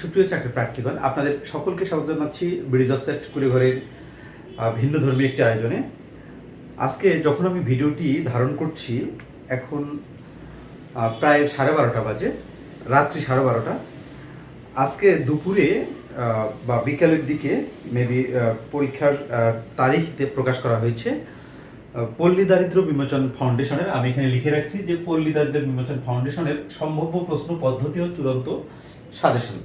সুপ্রিয় চাকরি প্রার্থীগণ, আপনাদের সকলকে স্বাগত জানাচ্ছি ব্রিজ অফ সেট কুড়িঘরের ভিন্ন ধর্মী একটি আয়োজনে। আজকে যখন আমি ভিডিওটি ধারণ করছি, এখন প্রায় সাড়ে বারোটা বাজে, রাত্রি সাড়ে বারোটা। আজকে দুপুরে বা বিকালের দিকে মেবি পরীক্ষার তারিখতে প্রকাশ করা হয়েছে পল্লী দারিদ্র বিমোচন ফাউন্ডেশনের, আমি এখানে লিখে রাখছি যে পল্লী দারিদ্র বিমোচন ফাউন্ডেশনের সম্ভাব্য প্রশ্ন পদ্ধতি ও চূড়ান্ত সাজেশন।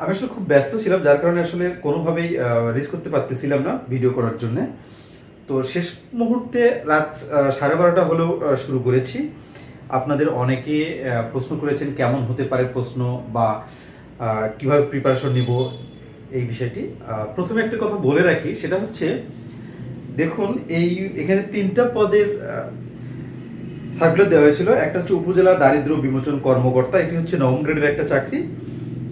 আমি আসলে খুব ব্যস্ত ছিলাম, যার কারণে আসলে কোনোভাবেই রিস্ক করতে পারতেছিলাম না ভিডিও করার জন্য। তো শেষ মুহূর্তে রাত সাড়ে বারোটা হলেও শুরু করেছি। আপনাদের অনেকে প্রশ্ন করেছেন কেমন হতে পারে প্রশ্ন বা কীভাবে প্রিপারেশন নিব এই বিষয়টি। প্রথমে একটা কথা বলে রাখি, সেটা হচ্ছে, দেখুন, এই, এখানে তিনটা পদের সার্কুলার দেওয়া হয়েছিল। একটা হচ্ছে উপজেলা দারিদ্র বিমোচন কর্মকর্তা এটি হচ্ছে নবম গ্রেডের একটা চাকরি।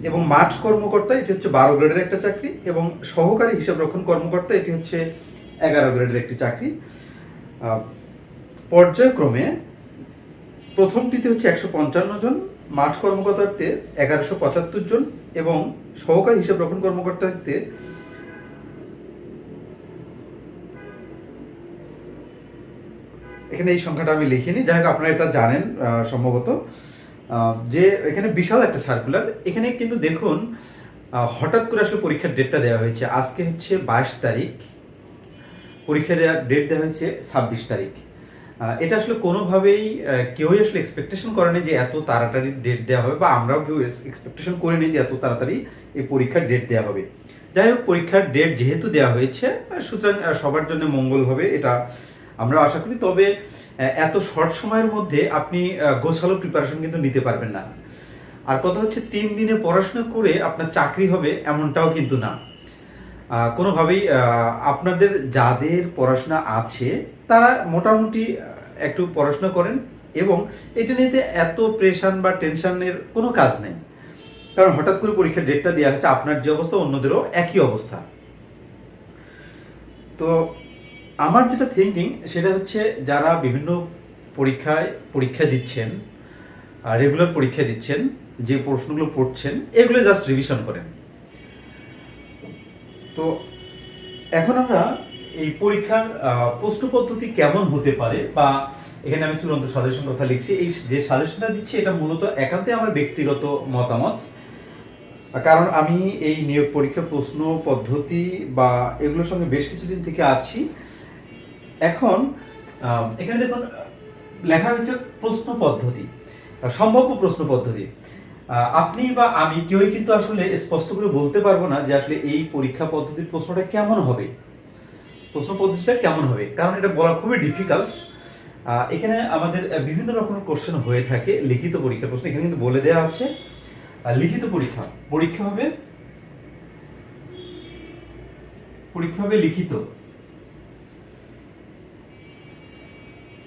এবং মাঠ কর্মকর্তা, এটি হচ্ছে বারো গ্রেডের একটা চাকরি, এবং সহকারী হিসাব রক্ষণ কর্মকর্তা, এটি হচ্ছে এগারো গ্রেডের একটি চাকরি। পর্যায়ক্রমে প্রথমটিতে হচ্ছে একশো পঞ্চান্ন জন, মাঠ কর্মকর্তাতে এগারোশো পঁচাত্তর জন, এবং সহকারী হিসাব রক্ষণ কর্মকর্তাতে এখানে এই সংখ্যাটা আমি লিখিনি, যাই হোক আপনারা এটা জানেন সম্ভবত। যে এখানে বিশাল একটা সার্কুলার এখানে কিন্তু দেখুন হঠাৎ করে আসলে পরীক্ষার ডেটটা দেওয়া হয়েছে। আজকে হচ্ছে বাইশ তারিখ। পরীক্ষা দেওয়ার ডেট দেওয়া হয়েছে ছাব্বিশ তারিখ। এটা আসলে কোনোভাবেই কেউই আসলে এক্সপেকটেশন করেনি যে এত তাড়াতাড়ি ডেট দেওয়া হবে, বা আমরাও কেউ এক্সপেকটেশন করিনি যে এত তাড়াতাড়ি এই পরীক্ষার ডেট দেওয়া হবে। যাই হোক, পরীক্ষার ডেট যেহেতু দেওয়া হয়েছে সুতরাং সবার জন্য মঙ্গল হবে, এটা আমরা আশা করি। তবে এত শর্ট সময়ের মধ্যে আপনি গোছালো প্রিপারেশন কিন্তু নিতে পারবেন না। আর কথা হচ্ছে তিন দিনে পড়াশোনা করে আপনার চাকরি হবে এমনটাও কিন্তু না। কোনোভাবেই আপনাদের যাদের পড়াশোনা আছে, তারা মোটামুটি একটু পড়াশোনা করেন এবং এটা নিতে এত প্রেশান বা টেনশনের কোনো কাজ নেই। কারণ হঠাৎ করে পরীক্ষার ডেটটা দেওয়া হচ্ছে আপনার যে অবস্থা, অন্যদেরও একই অবস্থা। তো আমার যেটা থিঙ্কিং সেটা হচ্ছে যারা বিভিন্ন পরীক্ষায় পরীক্ষা দিচ্ছেন রেগুলার পরীক্ষা দিচ্ছেন, যে প্রশ্নগুলো পড়ছেন, এগুলো জাস্ট রিভিশন করেন। তো এখন আমরা এই পরীক্ষার প্রশ্ন পদ্ধতি কেমন হতে পারে বা এখানে আমি চূড়ান্ত সাজেশন কথা লিখছি, এই যে সাজেশনটা দিচ্ছি, এটা মূলত একান্তে আমার ব্যক্তিগত মতামত। কারণ আমি এই নিয়োগ পরীক্ষা প্রশ্ন পদ্ধতি বা এগুলোর সঙ্গে বেশ কিছুদিন থেকে আছি। এখন এখানে দেখুন, লেখা হয়েছে প্রশ্ন পদ্ধতি, সম্ভাব্য প্রশ্ন পদ্ধতি। আপনি বা আমি কেউই কিন্তু আসলে স্পষ্ট করে বলতে পারব না যে আসলে এই পরীক্ষা পদ্ধতির প্রশ্নটা কেমন হবে। প্রশ্ন পদ্ধতিটা কেমন হবে? কারণ এটা বলা খুবই ডিফিকাল্ট এখানে আমাদের বিভিন্ন রকমের কোশ্চেন হয়ে থাকে, লিখিত পরীক্ষা প্রশ্ন। এখানে কিন্তু বলে দেওয়া আছে লিখিত পরীক্ষা। পরীক্ষা হবে পরীক্ষা হবে লিখিত।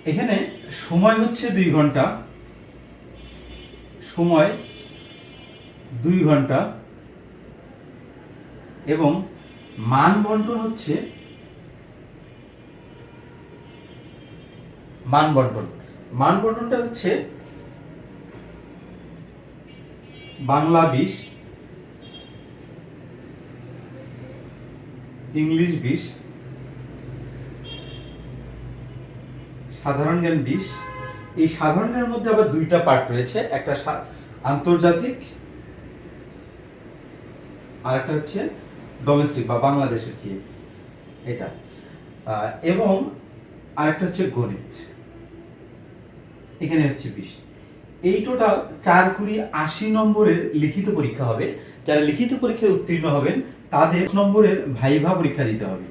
এখানে সময় হচ্ছে দুই ঘণ্টা। সময় দুই ঘণ্টা। এবং মান বন্টন হচ্ছে মান বন্টন। মান বন্টনটা হচ্ছে বাংলা বিশ, ইংলিশ বিশ সাধারণ জ্ঞান বিশ। এই সাধারণ জ্ঞানের মধ্যে আবার দুইটা পার্ট রয়েছে, একটা আন্তর্জাতিক আর একটা হচ্ছে ডোমেস্টিক বা বাংলাদেশের কি এটা। এবং আরেকটা হচ্ছে গণিত। এখানে হচ্ছে বিশ। এই টোটাল চার কুড়ি আশি নম্বরের লিখিত পরীক্ষা হবে। যারা লিখিত পরীক্ষায় উত্তীর্ণ হবেন, তাদের নম্বরের ভাইভা পরীক্ষা দিতে হবে।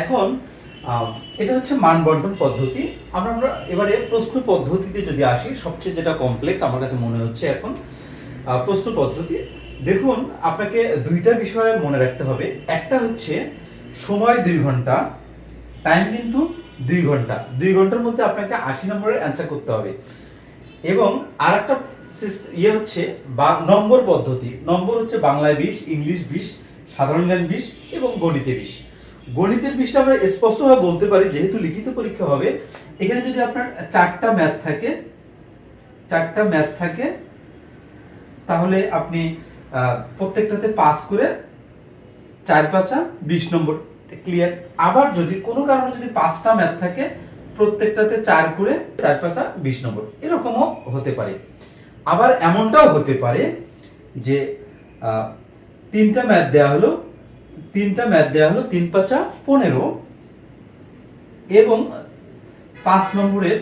এখন এটা হচ্ছে মান বন্টন পদ্ধতি। আমরা আমরা এবারে প্রশ্ন পদ্ধতিতে যদি আসি, সবচেয়ে যেটা কমপ্লেক্স আমার কাছে মনে হচ্ছে এখন প্রশ্ন পদ্ধতি। দেখুন, আপনাকে দুইটা বিষয়ে মনে রাখতে হবে। একটা হচ্ছে সময় দুই ঘণ্টা টাইম কিন্তু দুই ঘণ্টা। দুই ঘণ্টার মধ্যে আপনাকে আশি নম্বরের অ্যান্সার করতে হবে। এবং আর একটা ইয়ে হচ্ছে বা নম্বর পদ্ধতি। নম্বর হচ্ছে বাংলায় বিশ, ইংলিশ বিশ, সাধারণ জ্ঞান বিশ এবং গণিতে বিশ। গণিতের বিষয়ে আমরা স্পষ্টভাবে বলতে পারি, যেহেতু লিখিত পরীক্ষা হবে, এখানে যদি আপনার চারটা ম্যাথ থাকে, চারটা ম্যাথ থাকে, তাহলে আপনি প্রত্যেকটাতে পাস করে চার পাঁচা বিশ নম্বর ক্লিয়ার আবার যদি কোনো কারণে যদি পাঁচটা ম্যাথ থাকে, প্রত্যেকটাতে চার করে চার পাঁচা বিশ নম্বর, এরকমও হতে পারে। আবার এমনটাও হতে পারে যে তিনটা ম্যাথ দেওয়া হলো তিনটা ম্যাথ দেওয়া হলো, তিন পাঁচা পনেরো। এবং পাঁচ নম্বরের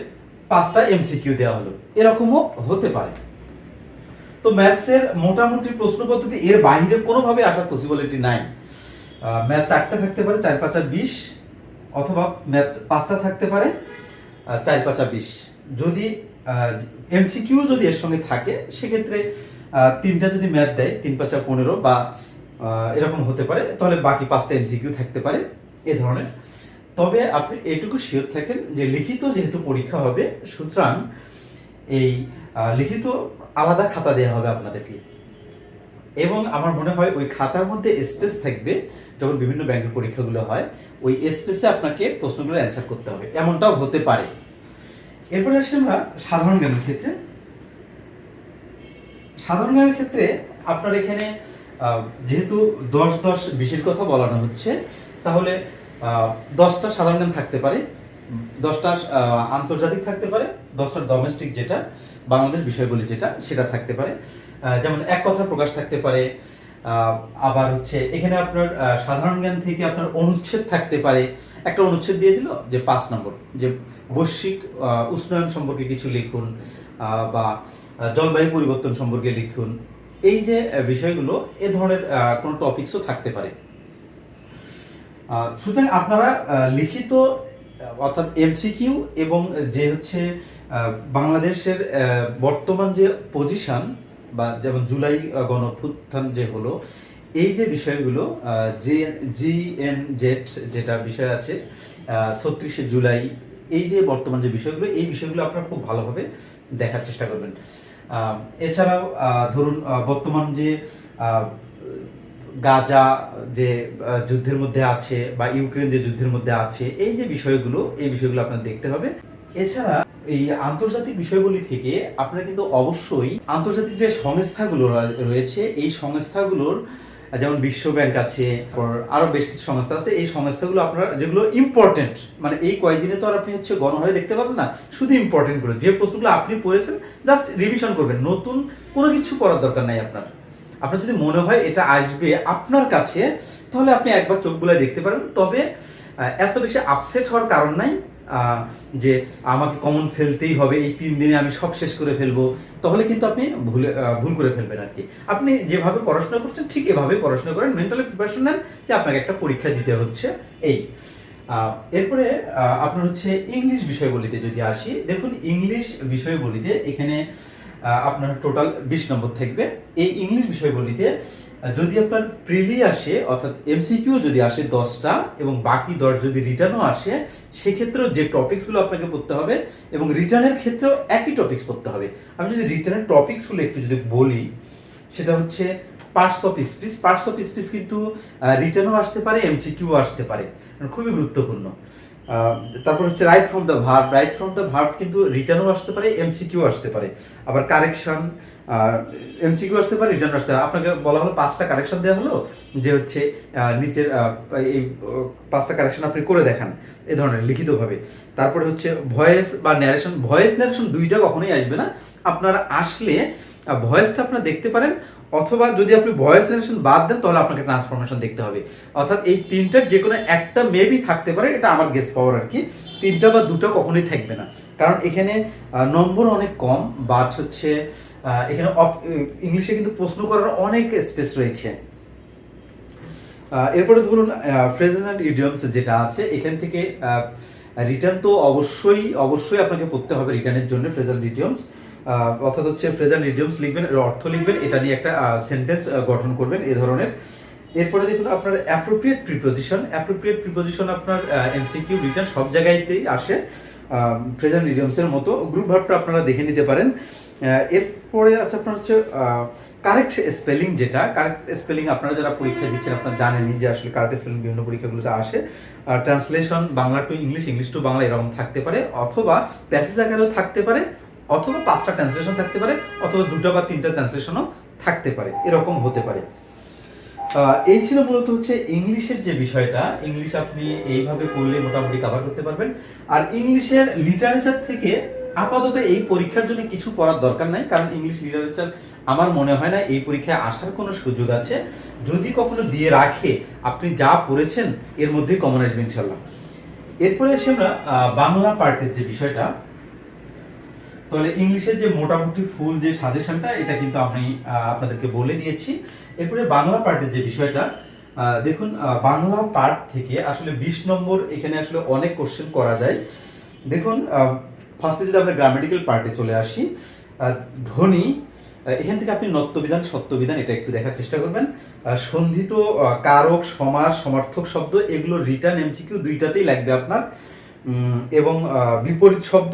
পাঁচটা এমসিকিউ দেওয়া হলো। এরকমও হতে পারে। তো ম্যাথসের মোটামুটি প্রশ্ন পদ্ধতি এর বাইরে কোনোভাবে আসার পসিবিলিটি নাই। ম্যাথ চারটা থাকতে পারে, চার পাঁচা বিশ, অথবা ম্যাথ পাঁচটা থাকতে পারে চার পাঁচা বিশ। যদি এমসিকিউ যদি এর সঙ্গে থাকে, সেক্ষেত্রে তিনটা যদি ম্যাথ দেয়, তিন পাঁচা পনেরো বা এরকম হতে পারে। তাহলে বাকি পাঁচটা এমসিকিউ থাকতে পারে এ ধরনের। তবে আপনি এটুকু শিওর থাকেন যে লিখিত যেহেতু পরীক্ষা হবে, সুতরাং এই লিখিত আলাদা খাতা দেওয়া হবে আপনাদেরকে। এবং আমার মনে হয় ওই খাতার মধ্যে স্পেস থাকবে যখন বিভিন্ন ব্যাংকের পরীক্ষাগুলো হয়, ওই স্পেসে আপনাকে প্রশ্নগুলো অ্যান্সার করতে হবে। এমনটাও হতে পারে। এরপরে আসি আমরা সাধারণ জ্ঞানের ক্ষেত্রে। সাধারণ জ্ঞানের ক্ষেত্রে আপনার এখানে যেহেতু দশ দশ বিশের কথা বলানো হচ্ছে, তাহলে দশটা সাধারণ জ্ঞান থাকতে পারে, দশটা আন্তর্জাতিক থাকতে পারে, দশটা ডোমেস্টিক যেটা, বাংলাদেশ বিষয়গুলি যেটা, সেটা থাকতে পারে। যেমন এক কথা প্রকাশ থাকতে পারে আবার হচ্ছে এখানে আপনার সাধারণ জ্ঞান থেকে আপনার অনুচ্ছেদ থাকতে পারে। একটা অনুচ্ছেদ দিয়ে দিল যে পাঁচ নম্বর, যে বৈশ্বিক উষ্ণায়ন সম্পর্কে কিছু লিখুন বা জলবায়ু পরিবর্তন সম্পর্কে লিখুন এই যে বিষয়গুলো এ ধরনের কোনো টপিকসও থাকতে পারে। সুতরাং আপনারা লিখিত অর্থাৎ এমসিকিউ এবং যে হচ্ছে বাংলাদেশের বর্তমান যে পজিশন বা যেমন জুলাই আহ, গণঅভ্যুত্থান যে হলো এই যে বিষয়গুলো জি জি এন জেড যেটা বিষয় আছে ছত্রিশে জুলাই এই যে বর্তমান যে বিষয়গুলো এই বিষয়গুলো আপনারা খুব ভালোভাবে দেখার চেষ্টা করবেন। এছাড়াও ধরুন বর্তমান যে গাজা যে যুদ্ধের মধ্যে আছে বা ইউক্রেন যে যুদ্ধের মধ্যে আছে, এই যে বিষয়গুলো, এই বিষয়গুলো আপনার দেখতে হবে। এছাড়া, এই আন্তর্জাতিক বিষয়গুলি থেকে আপনার কিন্তু অবশ্যই আন্তর্জাতিক যে সংস্থাগুলো রয়েছে, এই সংস্থাগুলোর যেমন বিশ্ব ব্যাংক আছে আরও বেশ কিছু সংস্থা আছে, এই সংস্থাগুলো আপনারা যেগুলো ইম্পর্টেন্ট মানে এই কয়েকদিনে তো আর আপনি হচ্ছে গণহারে দেখতে পাবেন না, শুধু ইম্পর্টেন্টগুলো। যে প্রশ্নগুলো আপনি পড়েছেন জাস্ট রিভিশন করবেন। নতুন কোনো কিছু পড়ার দরকার নাই আপনার। আপনার যদি মনে হয় এটা আসবে আপনার কাছে, তাহলে আপনি একবার চোখগুলো দেখতে পারেন। তবে এত বেশি আপসেট হওয়ার কারণ নাই। যে আমাকে কমন ফেলতেই হবে এই তিন দিনে আমি সব শেষ করে ফেলব তাহলে কিন্তু আপনি ভুলে ভুল করে ফেলবেন আর কি আপনি যেভাবে পড়াশোনা করছেন ঠিক এভাবেই পড়াশোনা করেন মেন্টালি প্রিপারেশন নেন যে আপনাকে একটা পরীক্ষা দিতে হচ্ছে এই। এরপরে আপনার হচ্ছে ইংলিশ বিষয়গুলিতে যদি আসি দেখুন ইংলিশ বিষয়গুলিতে এখানে আপনার টোটাল বিশ নম্বর থাকবে। এই ইংলিশ বিষয়গুলিতে আহ, যদি আপনার প্রিলি আসে, অর্থাৎ এমসিকিউ যদি আসে দশটা এবং বাকি দশ যদি রিটার্নও আসে, সেক্ষেত্রেও যে টপিকসগুলো আপনাকে পড়তে হবে এবং রিটার্নের ক্ষেত্রেও একই টপিক্স পড়তে হবে। আমি যদি রিটার্নের টপিকসগুলো একটু যদি বলি, সেটা হচ্ছে parts of speech parts of speech কিন্তু রিটার্নও আসতে পারে এমসিকিউ আসতে পারে। খুবই গুরুত্বপূর্ণ। তারপর হচ্ছে right from the verb right from the verb কিন্তু রিটার্নও আসতে পারে এমসিকিউ আসতে পারে। আবার কারেকশন এমসিকিউ আসতে পারে রিটার্ন আসতে পারে। আপনাকে বলা হলো পাঁচটা কারেকশন দেওয়া হলো, যে হচ্ছে নিচের এই পাঁচটা কারেকশন আপনি করে দেখান, এ ধরনের লিখিতভাবে। তারপরে হচ্ছে ভয়েস বা ন্যারেশন ভয়েস ন্যারেশন দুইটা কখনোই আসবে না। আপনার আসলে ভয়েসটা আপনারা দেখতে পারেন অথবা যদি আপনি ভয়েস ন্যারেশন বাদ দেন, তাহলে আপনাকে ট্রান্সফরমেশন দেখতে হবে। অর্থাৎ এই তিনটার যে কোনো একটা মেবি থাকতে পারে, এটা আমার গেস পাওয়ার আর কি। তিনটা বা দুটো কখনোই থাকবে না। কারণ এখানে নম্বর অনেক কম বাট হচ্ছে এখানে ইংলিশে কিন্তু প্রশ্ন করার অনেক স্পেস রয়েছে। এরপরে ধরুন ফ্রেজেস অ্যান্ড ইডিয়মস যেটা আছে, এখান থেকে রিটার্ন তো অবশ্যই অবশ্যই আপনাকে পড়তে হবে রিটার্নের জন্য ফ্রেজাল ইডিয়মস অর্থাৎ হচ্ছে ফ্রেজাল ইডিয়মস লিখবেন, এর অর্থ লিখবেন, এটা নিয়ে একটা সেন্টেন্স গঠন করবেন এ ধরনের। এরপরে দেখুন আপনার অ্যাপ্রোপ্রিয়েট প্রিপোজিশন অ্যাপ্রোপ্রিয়েট প্রিপোজিশন আপনার এমসিকিউ রিটার্ন সব জায়গাতেই আসে। প্রেজেন্ট ইডিয়মসের মতো গ্রুপ ভাবটা আপনারা দেখে নিতে পারেন। এরপরে আছে আপনার হচ্ছে কারেক্ট স্পেলিং যেটা। কারেক্ট স্পেলিং আপনারা যারা পরীক্ষা দিচ্ছেন, আপনারা জানেনই যে আসলে কারেক্ট স্পেলিং বিভিন্ন পরীক্ষাগুলোতে আসে। Translation Bangla to English English to Bangla এরকম থাকতে পারে, অথবা প্যাসেজ আকারেও থাকতে পারে। অথবা পাঁচটা ট্রান্সলেশন থাকতে পারে, অথবা দুটো বা তিনটা ট্রান্সলেশনও থাকতে পারে, এরকম হতে পারে। এই ছিল মূলত হচ্ছে ইংলিশের যে বিষয়টা। ইংলিশ আপনি এইভাবে পড়লে মোটামুটি কভার করতে পারবেন। আর ইংলিশের লিটারেচার থেকে আপাতত এই পরীক্ষার জন্য কিছু পড়ার দরকার নাই, কারণ ইংলিশ লিটারেচার আমার মনে হয় না এই পরীক্ষায় আসার কোনো সুযোগ আছে। যদি কখনো দিয়ে রাখে, আপনি যা পড়েছেন, এর মধ্যে কমন আসবে ইনশাল্লাহ এরপরে এসে আমরা বাংলা পার্টের যে বিষয়টা তাহলে ইংলিশের যে মোটামুটি ফুল যে সাজেশনটা, এটা কিন্তু আমি আপনাদেরকে বলে দিয়েছি। এরপরে বাংলা পার্টের যে বিষয়টা দেখুন বাংলা পার্ট থেকে আসলে বিশ নম্বর এখানে আসলে অনেক কোশ্চেন করা যায়। দেখুন ফার্স্টে যদি আমরা গ্রামেটিক্যাল পার্টে চলে আসি ধ্বনি এখান থেকে আপনি নত্যবিধান, সত্যবিধান এটা একটু দেখার চেষ্টা করবেন। সন্ধিত কারক, সমাস, সমার্থক শব্দ, এগুলো রিটার্ন এমসিকিউ দুইটাতেই লাগবে আপনার। এবং বিপরীত শব্দ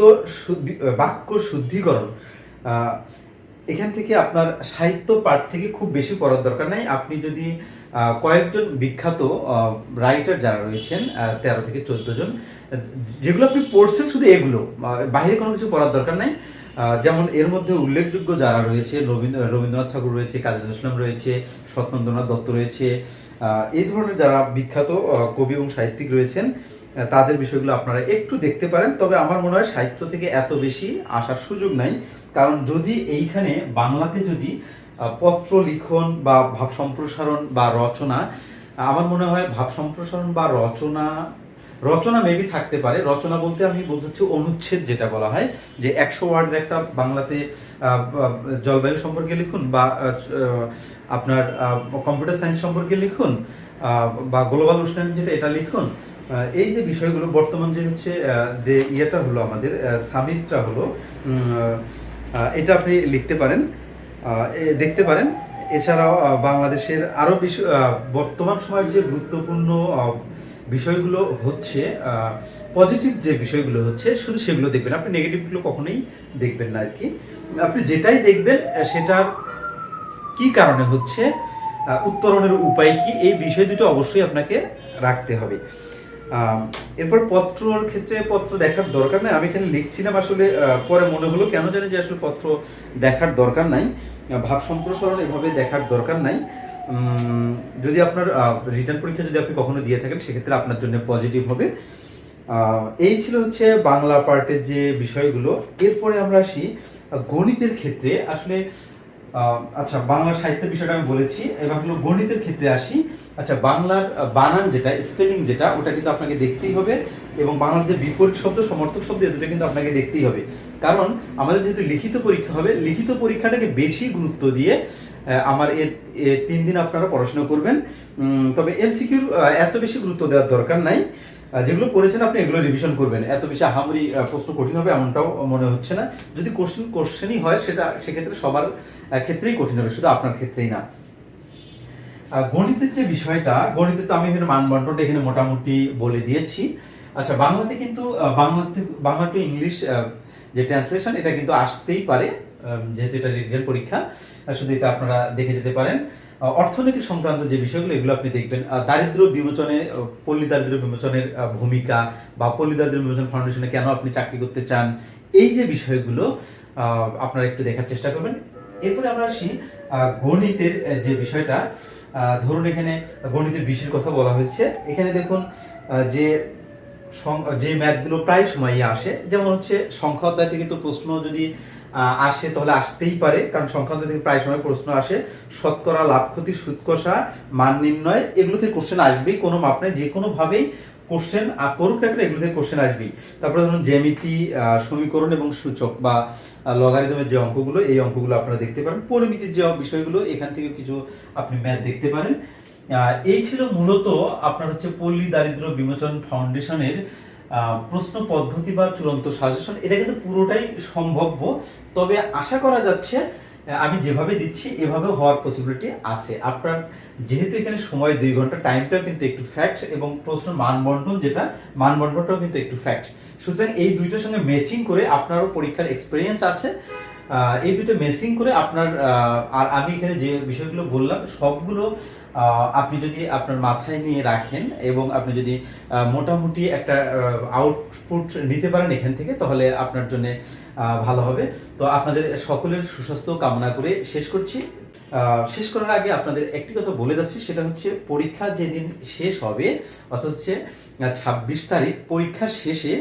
বাক্য শুদ্ধিকরণ। এখান থেকে আপনার সাহিত্য পাঠ থেকে খুব বেশি পড়ার দরকার নাই। আপনি যদি কয়েকজন বিখ্যাত রাইটার যারা রয়েছেন তেরো থেকে চোদ্দ জন, যেগুলো আপনি পড়ছেন শুধু এগুলো বাইরে কোনো কিছু পড়ার দরকার নাই। যেমন এর মধ্যে উল্লেখযোগ্য যারা রয়েছে, রবীন্দ্র, রবীন্দ্রনাথ ঠাকুর রয়েছে, কাজী ইসলাম রয়েছে, সত্যেন্দ্রনাথ দত্ত রয়েছে এই ধরনের যারা বিখ্যাত কবি এবং সাহিত্যিক রয়েছেন তাদের বিষয়গুলো আপনারা একটু দেখতে পারেন। তবে আমার মনে হয় সাহিত্য থেকে এত বেশি আসার সুযোগ নাই। কারণ যদি এইখানে বাংলাতে যদি পত্র লিখন বা ভাব সম্প্রসারণ বা রচনা আমার মনে হয় ভাব সম্প্রসারণ বা রচনা রচনা মেবি থাকতে পারে। রচনা বলতে আমি বোঝাচ্ছি অনুচ্ছেদ যেটা বলা হয়, যে একশো ওয়ার্ডের একটা বাংলাতে জলবায়ু সম্পর্কে লিখুন বা আপনার কম্পিউটার সায়েন্স সম্পর্কে লিখুন বা গ্লোবাল উষ্ণায়ন যেটা, এটা লিখুন। এই যে বিষয়গুলো বর্তমান যে হচ্ছে যে ইয়েটা হলো আমাদের সামিটটা হলো এটা আপনি লিখতে পারেন দেখতে পারেন। এছাড়াও বাংলাদেশের আরও বর্তমান সময়ের যে গুরুত্বপূর্ণ বিষয়গুলো হচ্ছে পজিটিভ যে বিষয়গুলো হচ্ছে, শুধু সেগুলো দেখবেন। আপনি নেগেটিভগুলো কখনোই দেখবেন না আর কি। আপনি যেটাই দেখবেন সেটার কি কারণে হচ্ছে উত্তরণের উপায় কি, এই বিষয় দুটো অবশ্যই আপনাকে রাখতে হবে। এরপর পত্রর ক্ষেত্রে পত্র দেখার দরকার নাই। আমি এখানে লিখছিলাম আসলে পরে মনে হলো কেন জানি যে আসলে পত্র দেখার দরকার নাই। ভাব সম্প্রসারণ এভাবে দেখার দরকার নাই। যদি আপনার রিটার্ন পরীক্ষা যদি আপনি কখনো দিয়ে থাকেন, সেক্ষেত্রে আপনার জন্য পজিটিভ হবে। এই ছিল হচ্ছে বাংলা পার্টের যে বিষয়গুলো। এরপরে আমরা আসি গণিতের ক্ষেত্রে আসলে আচ্ছা বাংলা সাহিত্যের বিষয়টা আমি বলেছি। এবার হলো গণিতের ক্ষেত্রে আসি। আচ্ছা বাংলার বানান যেটা স্পেলিং যেটা, ওটা কিন্তু আপনাকে দেখতেই হবে এবং বাংলার যে বিপরীত শব্দ, সমর্থক শব্দ, এ দুটো কিন্তু আপনাকে দেখতেই হবে। কারণ আমাদের যেহেতু লিখিত পরীক্ষা হবে, লিখিত পরীক্ষাটাকে বেশি গুরুত্ব দিয়ে আমার এ তিন দিন আপনারা পড়াশোনা করবেন। তবে এমসিকিউর এত বেশি গুরুত্ব দেওয়ার দরকার নাই। যেগুলো করেছেন আপনি, এগুলো রিভিশন করবেন। এত বেশি আহামরি প্রশ্ন কঠিন হবে এমনটাও মনে হচ্ছে না। যদি কোশ্চেন কোশ্চেনই হয়, সেটা সেক্ষেত্রে সবার ক্ষেত্রেই কঠিন হবে, শুধু আপনার ক্ষেত্রেই না। গণিতের যে বিষয়টা, গণিতে তো আমি এখানে মানবন্টনটা এখানে মোটামুটি বলে দিয়েছি। আচ্ছা বাংলাতে কিন্তু বাংলাতে, বাংলা টু ইংলিশ যে ট্রান্সলেশন এটা কিন্তু আসতেই পারে। যেহেতু এটা রিটেল পরীক্ষা শুধু এটা আপনারা দেখে যেতে পারেন। আহ, অর্থনৈতিক সংক্রান্ত যে বিষয়গুলো এগুলো আপনি দেখবেন। দারিদ্র বিমোচনে পল্লী দারিদ্র বিমোচনের ভূমিকা বা পল্লী দারিদ্র বিমোচন ফাউন্ডেশনে কেন আপনি চাকরি করতে চান এই যে বিষয়গুলো আপনারা একটু দেখার চেষ্টা করবেন। এরপরে আমরা আসি গণিতের যে বিষয়টা ধরুন এখানে গণিতের বিষয়ের কথা বলা হয়েছে। এখানে দেখুন যে যে ম্যাথগুলো প্রায় সময়ই আসে যেমন হচ্ছে সংখ্যা অধ্যায় থেকে তো প্রশ্ন যদি আসে তাহলে আসতেই পারে, কারণ সংক্রান্ত থেকে প্রায় সময় প্রশ্ন আসে, শতকরা, লাভ ক্ষতি, সুদ কষা, মান নির্ণয়, এগুলো থেকে কোশ্চেন আসবেই, কোনো মাপ নেই যে কোনোভাবেই কোশ্চেন করুক কেন, এগুলো থেকে কোশ্চেন আসবেই। তারপরে ধরুন জ্যামিতি সমীকরণ এবং সূচক বা লগারিদমের যে অঙ্কগুলো, এই অঙ্কগুলো আপনারা দেখতে পারেন। পরিমিতির যে বিষয়গুলো, এখান থেকে কিছু আপনি ম্যাথ দেখতে পারেন। এই ছিল মূলত আপনার হচ্ছে পল্লী দারিদ্র বিমোচন ফাউন্ডেশনের প্রশ্ন পদ্ধতি বা চূড়ান্ত সাজেশন, এটা কিন্তু পুরোটাই সম্ভব্য। তবে আশা করা যাচ্ছে আমি যেভাবে দিচ্ছি এভাবে হওয়ার পসিবিলিটি আছে। আপনার যেহেতু এখানে সময়, দুই ঘণ্টা টাইমটাও কিন্তু একটু ফ্যাক্ট এবং প্রশ্ন মানবন্টন যেটা, মানবন্টনটাও কিন্তু একটু ফ্যাক্ট সুতরাং এই দুইটার সঙ্গে ম্যাচিং করে আপনারও পরীক্ষার এক্সপিরিয়েন্স আছে। এই দুটো মেসিং করে আপনার আর আমি এখানে যে বিষয়গুলো বললাম, সবগুলো আপনি যদি আপনার মাথায় নিয়ে রাখেন এবং আপনি যদি মোটামুটি একটা আউটপুট নিতে পারেন এখান থেকে, তাহলে আপনার জন্য ভালো হবে। তো আপনাদের সকলের সুস্বাস্থ্য কামনা করে শেষ করছি। শেষ করার আগে আপনাদের একটি কথা বলে যাচ্ছি, সেটা হচ্ছে পরীক্ষা যেদিন শেষ হবে, অর্থাৎ হচ্ছে ছাব্বিশ তারিখ, পরীক্ষার শেষে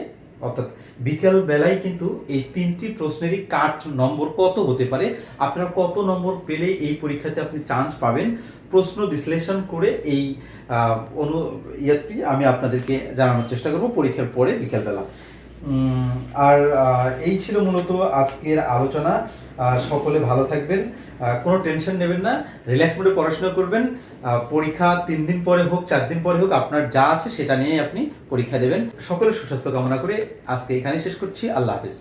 অর্থাৎ বিকেল বেলায় কিন্তু এই তিনটি প্রশ্নেরই কাট নম্বর কত হতে পারে? আপনারা কত নম্বর পেলে এই পরীক্ষাতে আপনি চান্স পাবেন? প্রশ্ন বিশ্লেষণ করে এই অনু ইয়াটি আমি আপনাদেরকে জানানোর চেষ্টা করব পরীক্ষার পরে বিকেলবেলা। আর এই ছিল মূলত আজকের আলোচনা। সকলে ভালো থাকবেন। কোনো টেনশন নেবেন না। রিল্যাক্স মোডে পড়াশোনা করবেন। পরীক্ষা তিন দিন পরে হোক, চার দিন পরে হোক, আপনার যা আছে সেটা নিয়ে আপনি পরীক্ষা দেবেন। সকলে সুস্বাস্থ্য কামনা করে আজকে এখানে শেষ করছি। আল্লাহ হাফিজ।